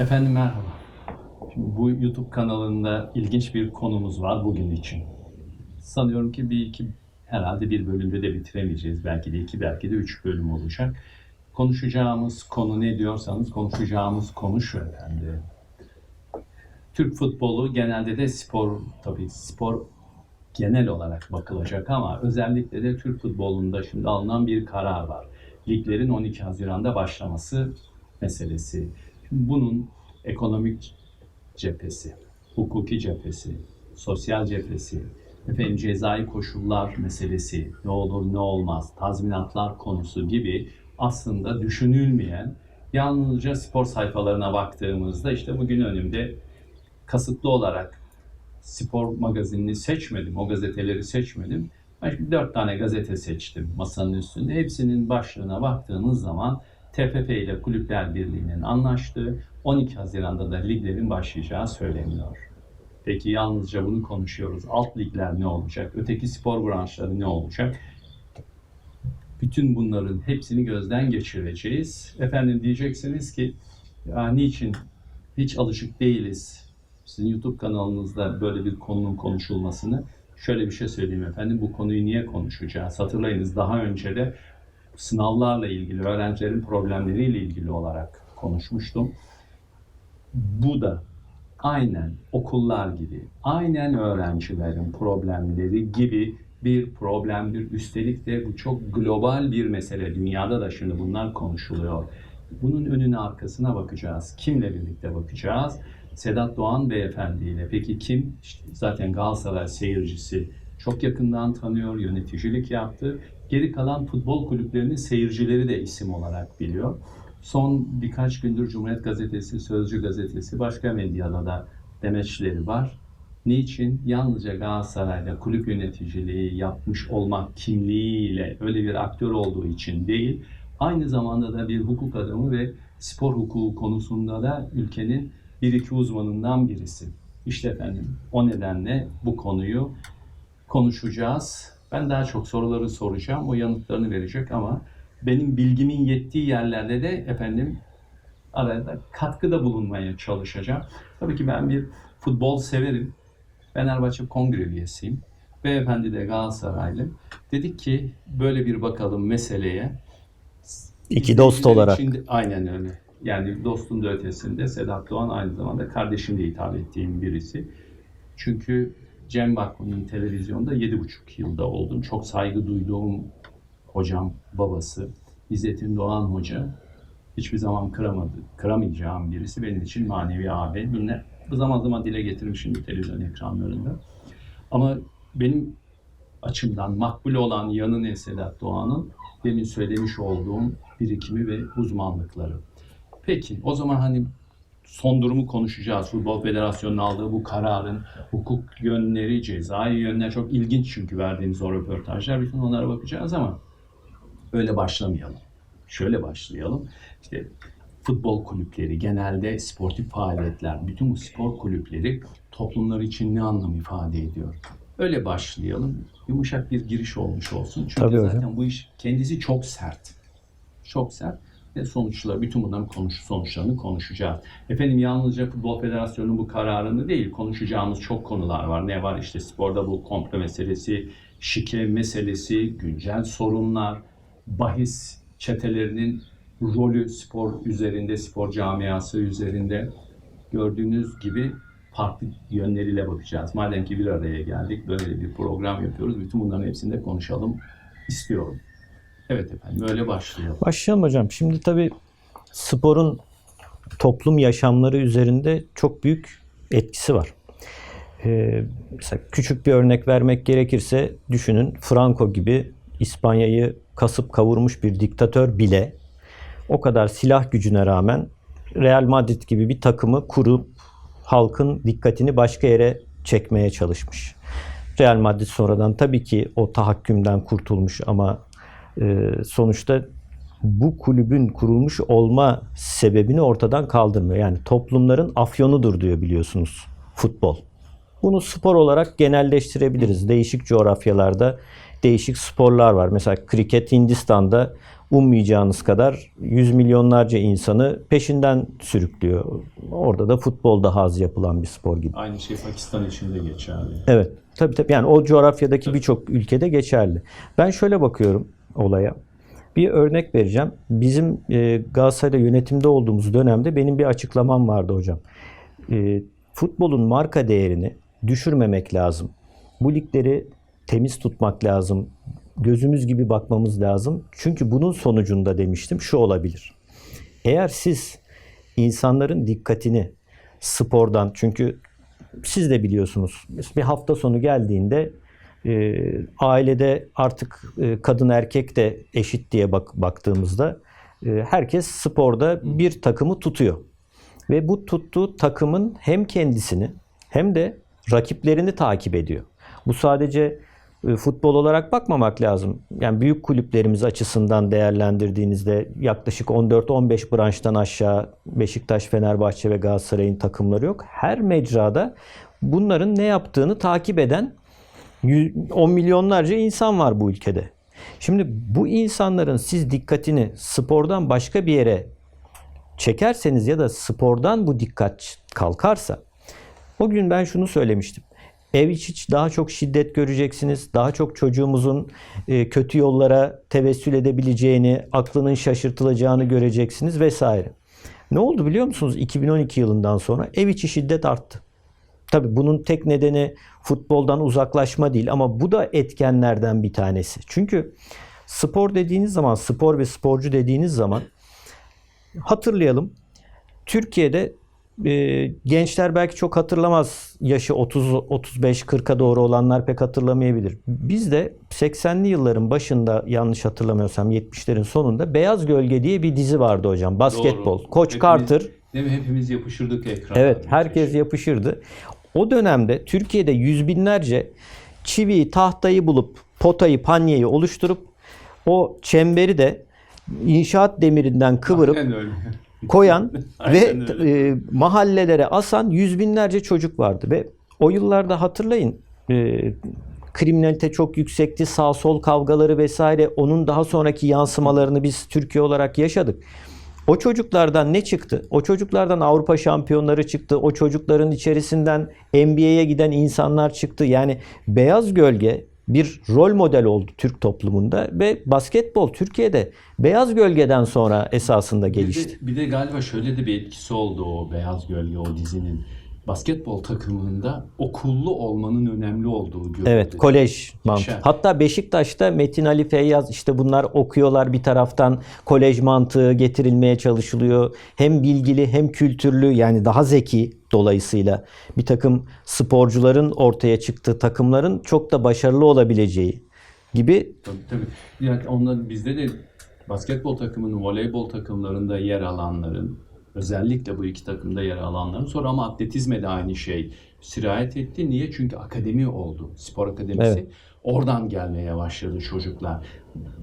Efendim merhaba. Şimdi bu YouTube kanalında ilginç bir konumuz var bugün için. Sanıyorum ki bir iki herhalde bir bölümde de bitiremeyeceğiz. Belki de iki, belki de üç bölüm olacak. Konuşacağımız konu ne diyorsanız konuşacağımız konu şu efendim. Türk futbolu genelde de spor tabii spor genel olarak bakılacak ama özellikle de Türk futbolunda şimdi alınan bir karar var. Liglerin 12 Haziran'da başlaması meselesi. Bunun ekonomik cephesi, hukuki cephesi, sosyal cephesi, efendim cezai koşullar meselesi, ne olur ne olmaz, tazminatlar konusu gibi aslında düşünülmeyen yalnızca spor sayfalarına baktığımızda işte bugün önümde kasıtlı olarak spor magazinini seçmedim, o gazeteleri seçmedim. Ben şimdi dört tane gazete seçtim masanın üstünde. Hepsinin başlığına baktığınız zaman TFF ile Kulüpler Birliği'nin anlaştığı 12 Haziran'da da liglerin başlayacağı söyleniyor. Peki yalnızca bunu konuşuyoruz. Alt ligler ne olacak? Öteki spor branşları ne olacak? Bütün bunların hepsini gözden geçireceğiz. Efendim diyeceksiniz ki ya niçin hiç alışık değiliz sizin YouTube kanalınızda böyle bir konunun konuşulmasını. Şöyle bir şey söyleyeyim efendim, bu konuyu niye konuşacağız? Hatırlayınız daha önce de sınavlarla ilgili, öğrencilerin problemleriyle ilgili olarak konuşmuştum. Bu da aynen okullar gibi, aynen öğrencilerin problemleri gibi bir problemdir. Üstelik de bu çok global bir mesele. Dünyada da şimdi bunlar konuşuluyor. Bunun önüne arkasına bakacağız. Kimle birlikte bakacağız? Sedat Doğan Beyefendi ile. Peki kim? İşte zaten Galatasaray seyircisi. Çok yakından tanıyor, yöneticilik yaptı. Geri kalan futbol kulüplerinin seyircileri de isim olarak biliyor. Son birkaç gündür Cumhuriyet Gazetesi, Sözcü Gazetesi, başka medyada da demeçleri var. Niçin? Yalnızca Galatasaray'da kulüp yöneticiliği yapmış olmak kimliğiyle öyle bir aktör olduğu için değil, aynı zamanda da bir hukuk adamı ve spor hukuku konusunda da ülkenin bir iki uzmanından birisi. İşte efendim o nedenle bu konuyu konuşacağız. Ben daha çok soruları soracağım, o yanıtlarını verecek ama benim bilgimin yettiği yerlerde de efendim arada katkıda bulunmaya çalışacağım. Tabii ki ben bir futbol severim. Fenerbahçe kongre üyesiyim. Beyefendi de Galatasaraylı. Dedik ki böyle bir bakalım meseleye. İki dost olarak. de- aynen öyle. Yani dostun da ötesinde Sedat Doğan aynı zamanda kardeşim diye hitap ettiğim birisi. Çünkü Cem Bakman'ın televizyonda 7,5 yılda oldum. Çok saygı duyduğum hocam, babası, İzzettin Doğan Hoca hiçbir zaman kıramadı, kıramayacağım birisi benim için manevi abi. Yine zaman zaman dile getirmişim televizyon ekranlarında. Ama benim açımdan makbul olan yanı ne Sedat Doğan'ın? Demin söylemiş olduğum birikimi ve uzmanlıkları. Peki o zaman hani son durumu konuşacağız. Futbol Federasyonu'nun aldığı bu kararın hukuk yönleri, cezai yönler çok ilginç çünkü verdiğiniz o röportajlar. Bütün onlara bakacağız ama öyle başlamayalım. Şöyle başlayalım. İşte futbol kulüpleri, genelde sportif faaliyetler, bütün bu spor kulüpleri toplumlar için ne anlam ifade ediyor? Öyle başlayalım. Yumuşak bir giriş olmuş olsun. Çünkü Tabii hocam. zaten bu iş kendisi çok sert. Çok sert ve sonuçları, bütün bunların konuş, sonuçlarını konuşacağız. Efendim yalnızca Futbol Federasyonu'nun bu kararını değil, konuşacağımız çok konular var. Ne var? İşte sporda bu komplo meselesi, şike meselesi, güncel sorunlar, bahis çetelerinin rolü spor üzerinde, spor camiası üzerinde gördüğünüz gibi farklı yönleriyle bakacağız. Madem ki bir araya geldik, böyle bir program yapıyoruz. Bütün bunların hepsini de konuşalım istiyorum. Evet efendim, öyle başlayalım. Başlayalım hocam. Şimdi tabii sporun toplum yaşamları üzerinde çok büyük etkisi var. Ee, mesela küçük bir örnek vermek gerekirse düşünün Franco gibi İspanya'yı kasıp kavurmuş bir diktatör bile o kadar silah gücüne rağmen Real Madrid gibi bir takımı kurup halkın dikkatini başka yere çekmeye çalışmış. Real Madrid sonradan tabii ki o tahakkümden kurtulmuş ama sonuçta bu kulübün kurulmuş olma sebebini ortadan kaldırmıyor. Yani toplumların afyonudur diyor biliyorsunuz futbol. Bunu spor olarak genelleştirebiliriz. Değişik coğrafyalarda değişik sporlar var. Mesela kriket Hindistan'da ummayacağınız kadar yüz milyonlarca insanı peşinden sürüklüyor. Orada da futbolda haz yapılan bir spor gibi. Aynı şey Pakistan için de geçerli. Evet. Tabii tabii. Yani o coğrafyadaki birçok ülkede geçerli. Ben şöyle bakıyorum olaya. Bir örnek vereceğim. Bizim e, Galatasaray'da yönetimde olduğumuz dönemde benim bir açıklamam vardı hocam. E, futbolun marka değerini düşürmemek lazım. Bu ligleri temiz tutmak lazım. Gözümüz gibi bakmamız lazım. Çünkü bunun sonucunda demiştim şu olabilir. Eğer siz insanların dikkatini spordan çünkü siz de biliyorsunuz bir hafta sonu geldiğinde e, ailede artık e, kadın erkek de eşit diye bak, baktığımızda e, herkes sporda bir takımı tutuyor. Ve bu tuttuğu takımın hem kendisini hem de rakiplerini takip ediyor. Bu sadece e, futbol olarak bakmamak lazım. Yani büyük kulüplerimiz açısından değerlendirdiğinizde yaklaşık 14-15 branştan aşağı Beşiktaş, Fenerbahçe ve Galatasaray'ın takımları yok. Her mecrada bunların ne yaptığını takip eden 10 milyonlarca insan var bu ülkede. Şimdi bu insanların siz dikkatini spordan başka bir yere çekerseniz ya da spordan bu dikkat kalkarsa o gün ben şunu söylemiştim. Ev içi daha çok şiddet göreceksiniz. Daha çok çocuğumuzun e, kötü yollara tevessül edebileceğini, aklının şaşırtılacağını göreceksiniz vesaire. Ne oldu biliyor musunuz? 2012 yılından sonra ev içi şiddet arttı. Tabii bunun tek nedeni futboldan uzaklaşma değil ama bu da etkenlerden bir tanesi. Çünkü spor dediğiniz zaman, spor ve sporcu dediğiniz zaman hatırlayalım. Türkiye'de e, gençler belki çok hatırlamaz. Yaşı 30 35 40'a doğru olanlar pek hatırlamayabilir. Biz de 80'li yılların başında yanlış hatırlamıyorsam 70'lerin sonunda Beyaz Gölge diye bir dizi vardı hocam. Basketbol. Doğru. Koç Hepimiz- Carter Değil mi? Hepimiz yapışırdık ekrana. Evet, herkes yapışırdı. O dönemde Türkiye'de yüz binlerce çiviyi, tahtayı bulup potayı, panyeyi oluşturup o çemberi de inşaat demirinden kıvırıp koyan ve e, mahallelere asan yüz binlerce çocuk vardı ve o yıllarda hatırlayın e, kriminalite çok yüksekti. Sağ sol kavgaları vesaire onun daha sonraki yansımalarını biz Türkiye olarak yaşadık. O çocuklardan ne çıktı? O çocuklardan Avrupa şampiyonları çıktı. O çocukların içerisinden NBA'ye giden insanlar çıktı. Yani beyaz gölge bir rol model oldu Türk toplumunda ve basketbol Türkiye'de beyaz gölgeden sonra esasında Bir gelişti. de, bir de galiba şöyle de bir etkisi oldu o Beyaz Gölge o dizinin. Basketbol takımında okullu olmanın önemli olduğu görüldü. Evet, kolej mantığı. Hatta Beşiktaş'ta Metin Ali Feyyaz işte bunlar okuyorlar bir taraftan kolej mantığı getirilmeye çalışılıyor. Hem bilgili hem kültürlü yani daha zeki dolayısıyla bir takım sporcuların ortaya çıktığı takımların çok da başarılı olabileceği gibi Tabii tabii. Yani ondan bizde de basketbol takımının, voleybol takımlarında yer alanların, özellikle bu iki takımda yer alanların sonra ama atletizme de aynı şey sirayet etti. Niye? Çünkü akademi oldu. Spor akademisi. Evet. Oradan gelmeye başladı çocuklar.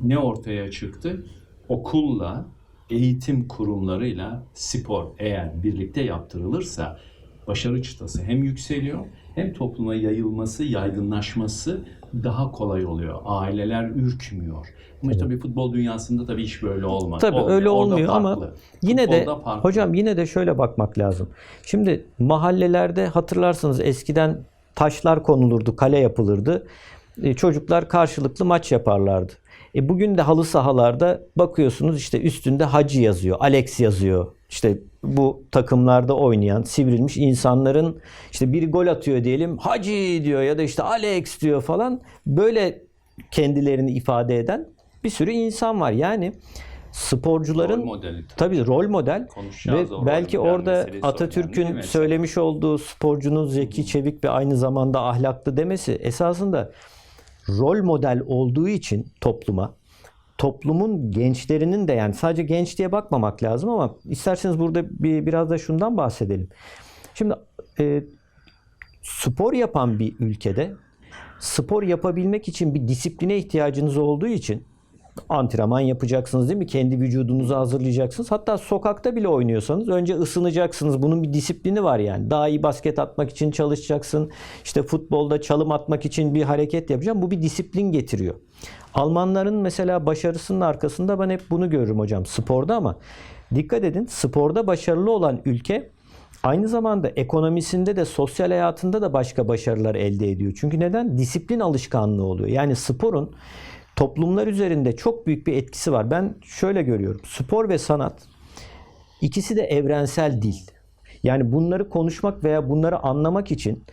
Ne ortaya çıktı? Okulla, eğitim kurumlarıyla spor eğer birlikte yaptırılırsa başarı çıtası hem yükseliyor hem topluma yayılması, yaygınlaşması daha kolay oluyor. Aileler ürkmüyor. Ama tabii futbol dünyasında tabii iş böyle olmaz. Tabii Olmuyor. öyle Orada olmuyor ama farklı. yine de Futbolda farklı. hocam yine de şöyle bakmak lazım. Şimdi mahallelerde hatırlarsınız eskiden taşlar konulurdu, kale yapılırdı. E, çocuklar karşılıklı maç yaparlardı. E, bugün de halı sahalarda bakıyorsunuz işte üstünde Hacı yazıyor, Alex yazıyor. İşte bu takımlarda oynayan sivrilmiş insanların işte biri gol atıyor diyelim Hacı diyor ya da işte Alex diyor falan böyle kendilerini ifade eden bir sürü insan var. Yani sporcuların Rol modeli. Tabii rol model ve Konuşacağız belki orada Atatürk'ün söylemiş olduğu sporcunun zeki, çevik ve aynı zamanda ahlaklı demesi esasında rol model olduğu için topluma toplumun gençlerinin de yani sadece genç diye bakmamak lazım ama isterseniz burada bir biraz da şundan bahsedelim. Şimdi e, spor yapan bir ülkede spor yapabilmek için bir disipline ihtiyacınız olduğu için antrenman yapacaksınız değil mi? Kendi vücudunuzu hazırlayacaksınız. Hatta sokakta bile oynuyorsanız önce ısınacaksınız. Bunun bir disiplini var yani. Daha iyi basket atmak için çalışacaksın. İşte futbolda çalım atmak için bir hareket yapacaksın. Bu bir disiplin getiriyor. Almanların mesela başarısının arkasında ben hep bunu görürüm hocam sporda ama dikkat edin sporda başarılı olan ülke aynı zamanda ekonomisinde de sosyal hayatında da başka başarılar elde ediyor. Çünkü neden? Disiplin alışkanlığı oluyor. Yani sporun toplumlar üzerinde çok büyük bir etkisi var. Ben şöyle görüyorum. Spor ve sanat ikisi de evrensel dil. Yani bunları konuşmak veya bunları anlamak için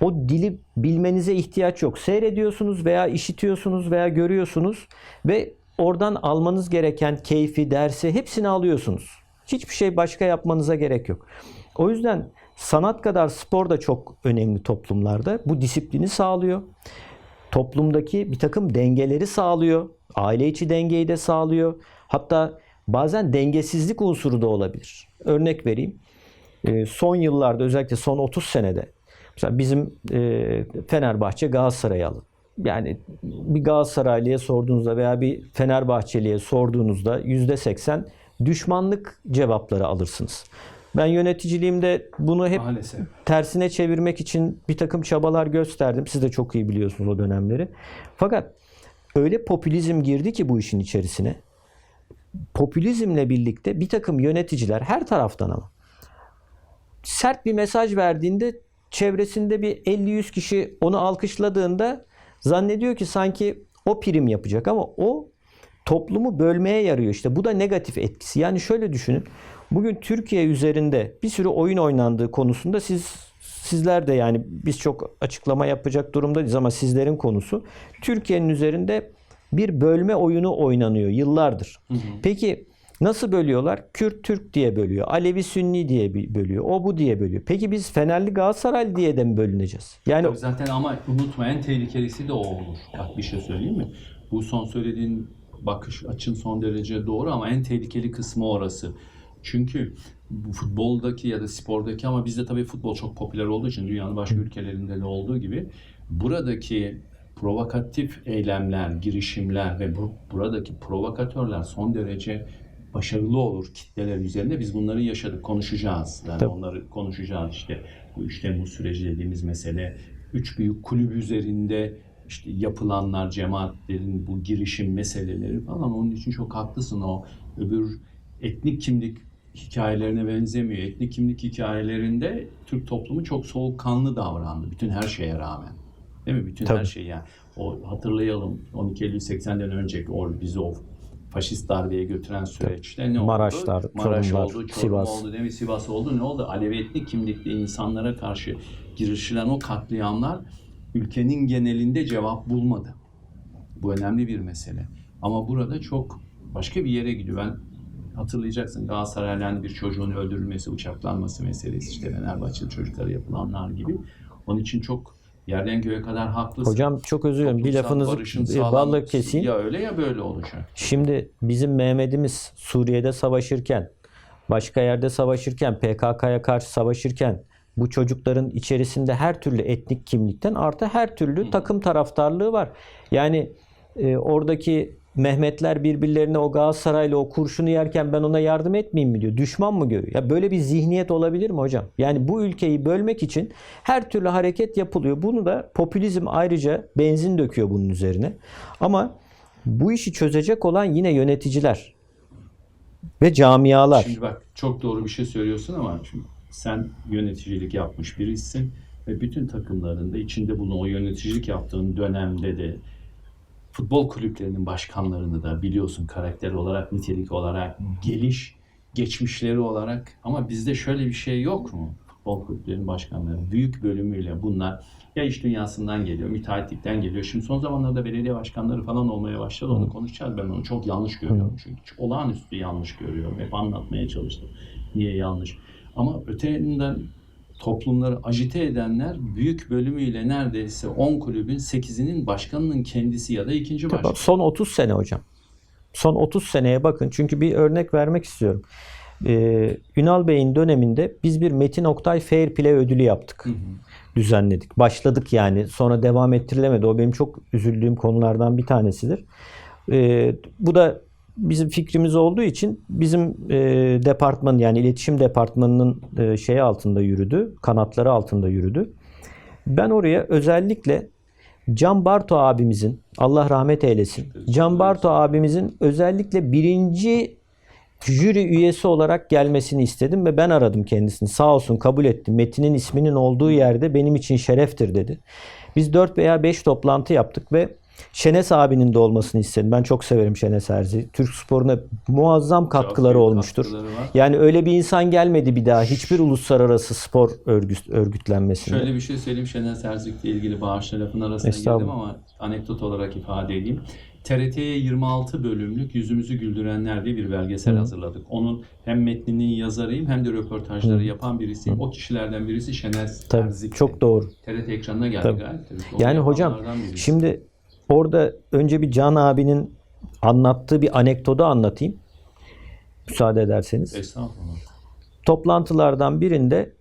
o dili bilmenize ihtiyaç yok. Seyrediyorsunuz veya işitiyorsunuz veya görüyorsunuz ve oradan almanız gereken keyfi, dersi hepsini alıyorsunuz. Hiçbir şey başka yapmanıza gerek yok. O yüzden sanat kadar spor da çok önemli toplumlarda. Bu disiplini sağlıyor. Toplumdaki bir takım dengeleri sağlıyor. Aile içi dengeyi de sağlıyor. Hatta bazen dengesizlik unsuru da olabilir. Örnek vereyim. Ee, Son yıllarda özellikle son 30 senede mesela bizim e, Fenerbahçe Galatasaray'ı alın. Yani bir Galatasaraylı'ya sorduğunuzda veya bir Fenerbahçeli'ye sorduğunuzda %80 düşmanlık cevapları alırsınız. Ben yöneticiliğimde bunu hep Maalesef. tersine çevirmek için bir takım çabalar gösterdim. Siz de çok iyi biliyorsunuz o dönemleri. Fakat öyle popülizm girdi ki bu işin içerisine. Popülizmle birlikte bir takım yöneticiler her taraftan ama sert bir mesaj verdiğinde çevresinde bir 50-100 kişi onu alkışladığında zannediyor ki sanki o prim yapacak ama o toplumu bölmeye yarıyor işte. Bu da negatif etkisi. Yani şöyle düşünün. Bugün Türkiye üzerinde bir sürü oyun oynandığı konusunda siz sizler de yani biz çok açıklama yapacak durumdayız ama sizlerin konusu Türkiye'nin üzerinde bir bölme oyunu oynanıyor yıllardır. Peki nasıl bölüyorlar? Kürt Türk diye bölüyor. Alevi Sünni diye bölüyor. O bu diye bölüyor. Peki biz Fenerli Galatasaraylı diye de mi bölüneceğiz? Yani Tabii zaten ama unutma en tehlikelisi de o olur. Bak bir şey söyleyeyim mi? Bu son söylediğin bakış açın son derece doğru ama en tehlikeli kısmı orası. Çünkü bu futboldaki ya da spordaki ama bizde tabii futbol çok popüler olduğu için dünyanın başka ülkelerinde de olduğu gibi buradaki provokatif eylemler, girişimler ve bu, buradaki provokatörler son derece başarılı olur kitleler üzerinde. Biz bunları yaşadık, konuşacağız. Yani Tabii. onları konuşacağız işte. Bu 3 Temmuz süreci dediğimiz mesele. Üç büyük kulüp üzerinde işte yapılanlar, cemaatlerin bu girişim meseleleri falan. Onun için çok haklısın o öbür etnik kimlik hikayelerine benzemiyor. Etnik kimlik hikayelerinde Türk toplumu çok soğukkanlı davrandı. Bütün her şeye rağmen. Değil mi? Bütün her Tabii. şey yani. O hatırlayalım 12 Eylül 80'den önceki o bizi o faşist darbeye götüren süreçte ne oldu? Maraşlar, Maraş Çorumlar, oldu, Çorum Sivas. oldu, değil mi? Sivas oldu. Ne oldu? Alevi etnik kimlikli insanlara karşı girişilen o katliamlar ülkenin genelinde cevap bulmadı. Bu önemli bir mesele. Ama burada çok başka bir yere gidiyor. Ben hatırlayacaksın Galatasaray'dan bir çocuğun öldürülmesi, bıçaklanması meselesi işte Fenerbahçeli çocuklara yapılanlar gibi. Onun için çok yerden göğe kadar haklısın. hocam çok özür dilerim. Bir lafınızı barışın e, balla keseyim. Ya öyle ya böyle olacak. Şimdi bizim Mehmet'imiz Suriye'de savaşırken, başka yerde savaşırken, PKK'ya karşı savaşırken bu çocukların içerisinde her türlü etnik kimlikten artı her türlü takım taraftarlığı var. Yani e, oradaki Mehmetler birbirlerine o Galatasaraylı o kurşunu yerken ben ona yardım etmeyeyim mi diyor. Düşman mı görüyor? Ya böyle bir zihniyet olabilir mi hocam? Yani bu ülkeyi bölmek için her türlü hareket yapılıyor. Bunu da popülizm ayrıca benzin döküyor bunun üzerine. Ama bu işi çözecek olan yine yöneticiler ve camialar. Şimdi bak çok doğru bir şey söylüyorsun ama şimdi sen yöneticilik yapmış birisin ve bütün takımlarında içinde bunu o yöneticilik yaptığın dönemde de futbol kulüplerinin başkanlarını da biliyorsun karakter olarak, nitelik olarak, geliş, geçmişleri olarak ama bizde şöyle bir şey yok mu? Futbol kulüplerinin başkanları büyük bölümüyle bunlar ya iş dünyasından geliyor, müteahhitlikten geliyor. Şimdi son zamanlarda belediye başkanları falan olmaya başladı. Onu konuşacağız. Ben onu çok yanlış görüyorum çünkü. Olağanüstü yanlış görüyorum. Hep anlatmaya çalıştım. Niye yanlış? Ama öte yandan toplumları ajite edenler büyük bölümüyle neredeyse 10 kulübün 8'inin başkanının kendisi ya da ikinci başkanı. Son 30 sene hocam. Son 30 seneye bakın. Çünkü bir örnek vermek istiyorum. Ee, Ünal Bey'in döneminde biz bir Metin Oktay Fair Play ödülü yaptık. Düzenledik. Başladık yani. Sonra devam ettirilemedi. O benim çok üzüldüğüm konulardan bir tanesidir. E, bu da bizim fikrimiz olduğu için bizim e, departman yani iletişim departmanının e, şeyi altında yürüdü, kanatları altında yürüdü. Ben oraya özellikle Can Barto abimizin Allah rahmet eylesin. Can Barto abimizin özellikle birinci jüri üyesi olarak gelmesini istedim ve ben aradım kendisini. Sağ olsun kabul etti. Metin'in isminin olduğu yerde benim için şereftir dedi. Biz 4 veya 5 toplantı yaptık ve Şenes abinin de olmasını istedim. Ben çok severim Şenes Erzi. Türk sporuna muazzam katkıları olmuştur. katkıları var. Yani öyle bir insan gelmedi bir daha hiçbir uluslararası spor örgüt, örgütlenmesinde. Şöyle bir şey söyleyeyim Şener Serzik'le ilgili bağışla lafın arasına girdim ama anekdot olarak ifade edeyim. TRT'ye 26 bölümlük Yüzümüzü Güldürenler diye bir belgesel hazırladık. Onun hem metninin yazarıyım hem de röportajları yapan birisiyim. O kişilerden birisi Şener Tabii, Serzik. çok doğru. TRT ekranına geldi Tabii. gayet. tabii. Yani hocam şimdi orada önce bir Can abinin anlattığı bir anekdotu anlatayım. Müsaade ederseniz. Estağfurullah. Toplantılardan birinde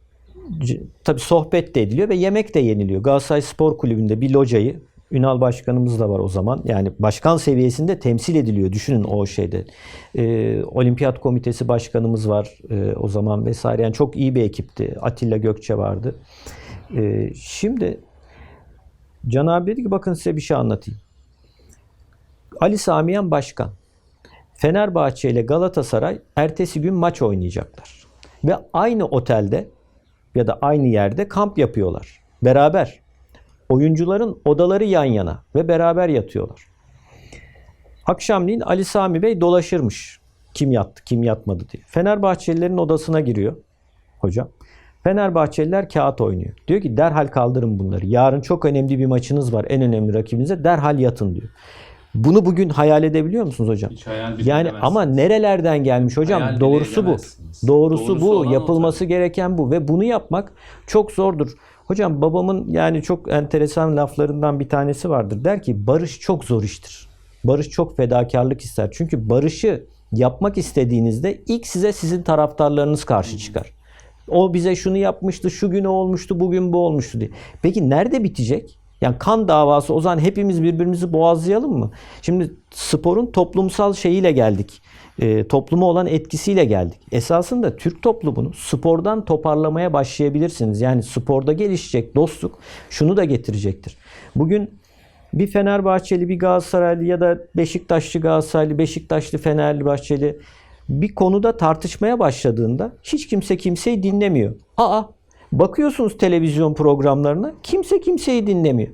tabii sohbet de ediliyor ve yemek de yeniliyor. Galatasaray Spor Kulübü'nde bir locayı Ünal Başkanımız da var o zaman. Yani başkan seviyesinde temsil ediliyor. Düşünün o şeyde. Ee, Olimpiyat Komitesi Başkanımız var e, o zaman vesaire. Yani çok iyi bir ekipti. Atilla Gökçe vardı. Ee, şimdi Can abi dedi ki bakın size bir şey anlatayım. Ali Samiyen Başkan. Fenerbahçe ile Galatasaray ertesi gün maç oynayacaklar. Ve aynı otelde ya da aynı yerde kamp yapıyorlar. Beraber. Oyuncuların odaları yan yana ve beraber yatıyorlar. Akşamleyin Ali Sami Bey dolaşırmış. Kim yattı, kim yatmadı diye. Fenerbahçelilerin odasına giriyor hocam. Fenerbahçeliler kağıt oynuyor. Diyor ki derhal kaldırın bunları. Yarın çok önemli bir maçınız var en önemli rakibinize. Derhal yatın diyor. Bunu bugün hayal edebiliyor musunuz hocam? Hiç hayal Yani ama nerelerden gelmiş hocam? Hayal Doğrusu bu. Doğrusu, Doğrusu bu. Yapılması tabii. gereken bu ve bunu yapmak çok zordur. Hocam babamın yani çok enteresan laflarından bir tanesi vardır. Der ki barış çok zor iştir. Barış çok fedakarlık ister. Çünkü barışı yapmak istediğinizde ilk size sizin taraftarlarınız karşı çıkar. O bize şunu yapmıştı, şu gün o olmuştu, bugün bu olmuştu diye. Peki nerede bitecek? Yani kan davası o zaman hepimiz birbirimizi boğazlayalım mı? Şimdi sporun toplumsal şeyiyle geldik. E, topluma olan etkisiyle geldik. Esasında Türk toplumunu spordan toparlamaya başlayabilirsiniz. Yani sporda gelişecek dostluk şunu da getirecektir. Bugün bir Fenerbahçeli, bir Galatasaraylı ya da Beşiktaşlı Galatasaraylı, Beşiktaşlı Fenerbahçeli bir konuda tartışmaya başladığında hiç kimse kimseyi dinlemiyor. Aa bakıyorsunuz televizyon programlarına kimse kimseyi dinlemiyor.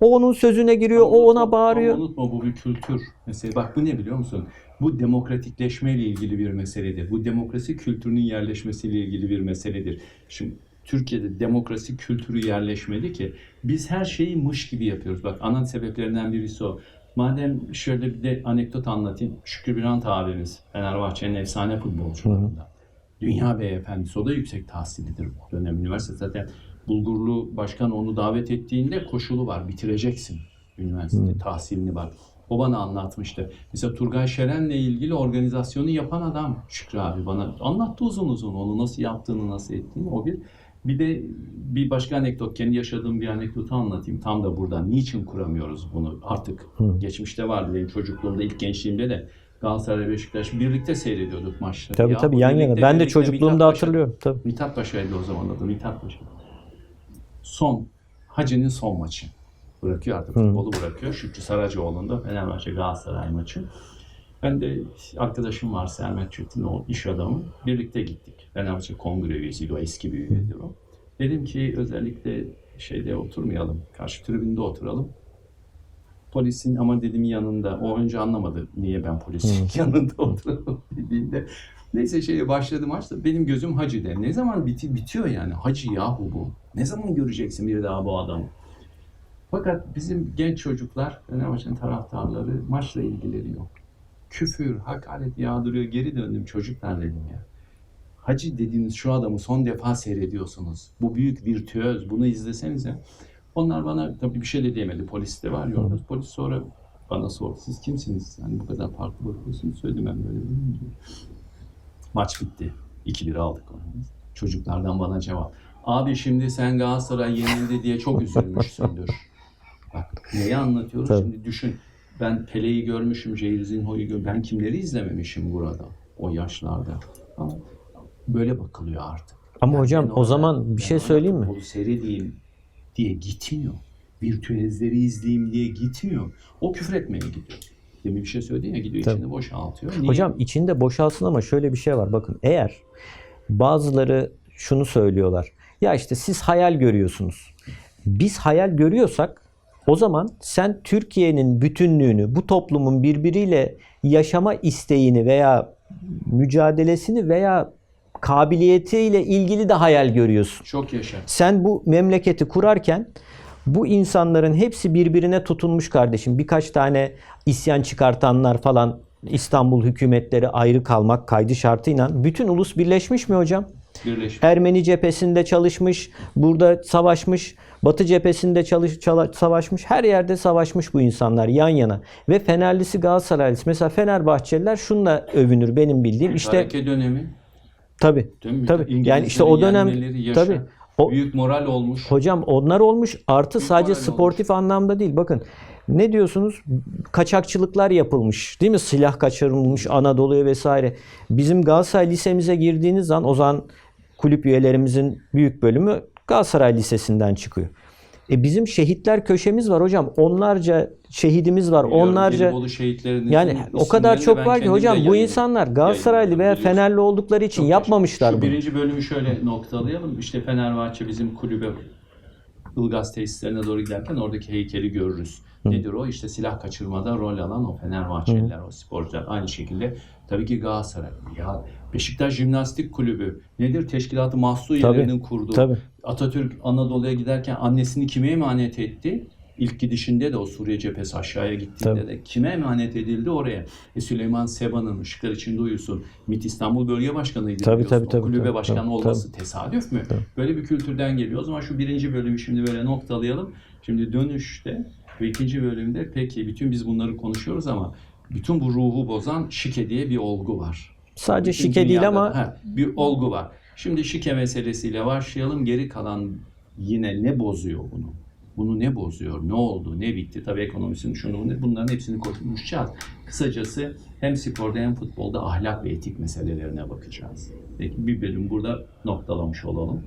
O onun sözüne giriyor, Ama o ona bağırıyor. ama unutma bu bir kültür. Mesela bak bu ne biliyor musun? Bu demokratikleşmeyle ilgili bir meseledir. Bu demokrasi kültürünün yerleşmesiyle ilgili bir meseledir. Şimdi Türkiye'de demokrasi kültürü yerleşmedi ki biz her şeyi mış gibi yapıyoruz. Bak ana sebeplerinden birisi o. Madem şöyle bir de anekdot anlatayım. Şükrü Birant abimiz Fenerbahçe'nin efsane futbolcularından. Dünya beyefendisi o da yüksek tahsilidir bu dönem üniversite zaten. Bulgurlu başkan onu davet ettiğinde koşulu var bitireceksin üniversite tahsilini bak. O bana anlatmıştı. Mesela Turgay Şeren'le ilgili organizasyonu yapan adam Şükrü abi bana anlattı uzun uzun onu nasıl yaptığını nasıl ettiğini. O bir bir de bir başka anekdot, kendi yaşadığım bir anekdotu anlatayım. Tam da burada. Niçin kuramıyoruz bunu artık? Geçmişte vardı benim çocukluğumda, ilk gençliğimde de Galatasaray Beşiktaş birlikte seyrediyorduk maçları. Tabii Ya tabii yan yana. Ben de çocukluğumda Mithat Paşa- hatırlıyorum. Tabii. Mithat Paşa'ydı o zaman adı. Mithat Paşa. Son, Hacı'nın son maçı. Bırakıyor artık futbolu bırakıyor. Şükrü Saracoğlu'nda Fenerbahçe Galatasaray maçı. Ben de arkadaşım var Sermet Çetin, o iş adamı. Birlikte gittik. Fenerbahçe kongre üyesiydi, o eski bir üyedir o. Dedim ki özellikle şeyde oturmayalım, karşı tribünde oturalım. Polisin ama dedim yanında, o önce anlamadı niye ben polisin yanında oturalım dediğinde. Neyse şeye başladı maçta benim gözüm Hacı'de. Ne zaman biti, bitiyor yani? Hacı yahu bu. Ne zaman göreceksin bir daha bu adamı? Fakat bizim genç çocuklar, Fenerbahçe'nin taraftarları maçla ilgileri yok. Küfür, hakaret yağdırıyor. Geri döndüm çocuklar dedim ya. Hacı dediğiniz şu adamı son defa seyrediyorsunuz. Bu büyük virtüöz. Bunu izlesenize. Onlar bana tabii bir şey de diyemedi. Polis de var ya orada. Polis sonra bana sordu. Siz kimsiniz? Yani bu kadar farklı bakıyorsunuz. Söyledim ben böyle dedim. Maç bitti. 2-1 aldık onu. Çocuklardan bana cevap. Abi şimdi sen Galatasaray yenildi diye çok üzülmüşsündür. Bak neyi anlatıyoruz Tabii. şimdi düşün. Ben Pele'yi görmüşüm, Jairzinho'yu gör. Ben kimleri izlememişim burada o yaşlarda. Ama böyle bakılıyor artık. Ama Yani hocam o zaman bir şey söyleyeyim mi? seyredeyim diye gitmiyor. Virtüezleri izleyeyim diye gitmiyor. O küfür etmeye gidiyor. Demin bir şey söyledin ya gidiyor Tabii. içinde boşaltıyor. Niye? Hocam içinde boşalsın ama şöyle bir şey var. Bakın eğer bazıları şunu söylüyorlar. Ya işte siz hayal görüyorsunuz. Biz hayal görüyorsak o zaman sen Türkiye'nin bütünlüğünü, bu toplumun birbiriyle yaşama isteğini veya mücadelesini veya kabiliyetiyle ilgili de hayal görüyorsun. çok yaşa. Sen bu memleketi kurarken bu insanların hepsi birbirine tutunmuş kardeşim. Birkaç tane isyan çıkartanlar falan İstanbul hükümetleri ayrı kalmak kaydı şartıyla bütün ulus birleşmiş mi hocam? Birleşmiş. Ermeni cephesinde çalışmış, burada savaşmış, Batı cephesinde çalış, çala- savaşmış, her yerde savaşmış bu insanlar yan yana. Ve Fenerlisi Galatasaraylısı. Mesela Fenerbahçeliler şunla övünür benim bildiğim. İşte Hareket dönemi. mi? Tabii. Yani işte o dönem tabii. O, Büyük moral olmuş. Hocam onlar olmuş artı Büyük sadece sportif anlamda değil. Bakın ne diyorsunuz? Kaçakçılıklar yapılmış. Değil mi? Silah kaçırılmış Anadolu'ya vesaire. Bizim Galatasaray Lisemize girdiğiniz zaman o zaman kulüp üyelerimizin büyük bölümü Galatasaray Lisesi'nden çıkıyor. E bizim şehitler köşemiz var hocam. Onlarca şehidimiz var. Biliyorum, Onlarca yani o kadar çok var ki hocam bu insanlar Galatasaraylı veya. Fenerli oldukları için Çok yapmamışlar Şu bunu. birinci bölümü şöyle noktalayalım. İşte Fenerbahçe bizim kulübe Ilgaz tesislerine doğru giderken oradaki heykeli görürüz. Nedir o? İşte silah kaçırmada rol alan o Fenerbahçeliler, o sporcular. Aynı şekilde tabii ki Galatasaray. Ya Beşiktaş Jimnastik Kulübü nedir? Teşkilatı mahsu üyelerinin kurduğu. Tabii. Atatürk Anadolu'ya giderken annesini kime emanet etti? İlk gidişinde de o Suriye cephesi aşağıya gittiğinde Tabii. de kime emanet edildi oraya? E Süleyman Seba'nın ışıklar içinde uyusun. MİT İstanbul Bölge Başkanı'ydı Tabii, biliyorsun. tabii, tabii, o kulübe tabii, başkanı tabii, olması tesadüf mü? Böyle bir kültürden geliyor. O zaman şu birinci bölümü şimdi böyle noktalayalım. Şimdi dönüşte ve ikinci bölümde peki bütün biz bunları konuşuyoruz ama bütün bu ruhu bozan şike diye bir olgu var. Sadece Bütün şike değil dünyada- ama Ha, bir olgu var. Şimdi şike meselesiyle başlayalım. Geri kalan yine ne bozuyor bunu? Bunu ne bozuyor? Ne oldu? Ne bitti? Tabii ekonomisini şunu bunların hepsini konuşacağız. Kısacası hem sporda hem futbolda ahlak ve etik meselelerine bakacağız. Peki bir bölüm burada noktalamış olalım.